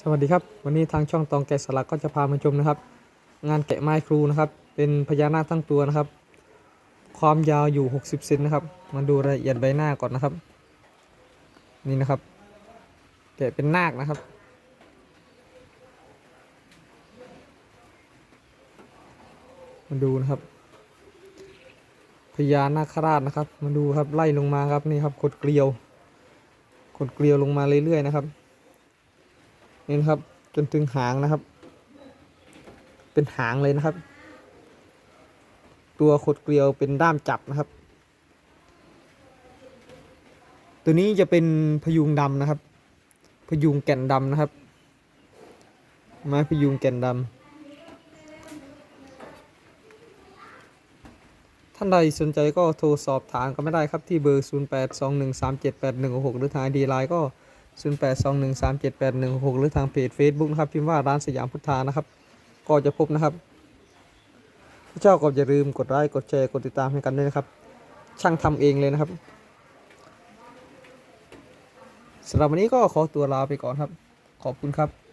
สวัสดีครับ วันนี้ทางช่องตองแกะสลักก็จะพามาชมนะครับ งานแกะไม้ครูนะครับ เป็นพญานาคทั้งตัวนะครับ ความยาวอยู่ 60เซนนะครับ มาดูรายละเอียดใบหน้าก่อนนะครับ นี่นะครับ แกะเป็นนาคนะครับ มาดูนะครับพญานาคราชนะครับ มาดูครับไล่ลงมาครับนี่ครับกดเกลียวกดเกลียวลงมาเรื่อยๆนะครับ นี่นะครับ จนถึงหางนะครับ เป็นหางเลยนะครับ ตัวขดเกลียวเป็นด้ามจับนะครับ ตัวนี้จะเป็นพยุงดำนะครับ พยุงแก่นดำนะครับ ไม้พยุงแก่นดำท่านใดสนใจก็โทรสอบถามกันไม่ได้ครับที่เบอร์ 0821378166 หรือทางดีไลน์ก็ 0821378166 หรือทางเพจ Facebook นะครับ พิมพ์ว่าร้านสยามพุทธานะครับ ก็จะพบนะครับถ้เจ้าก็อย่าลืมกดไลค์กดแชร์กดติดตามให้กันด้วยนะครับ ช่างทำเองเลยนะครับสำหรับวันนี้ก็ขอตัวลาไปก่อนครับ ขอบคุณครับ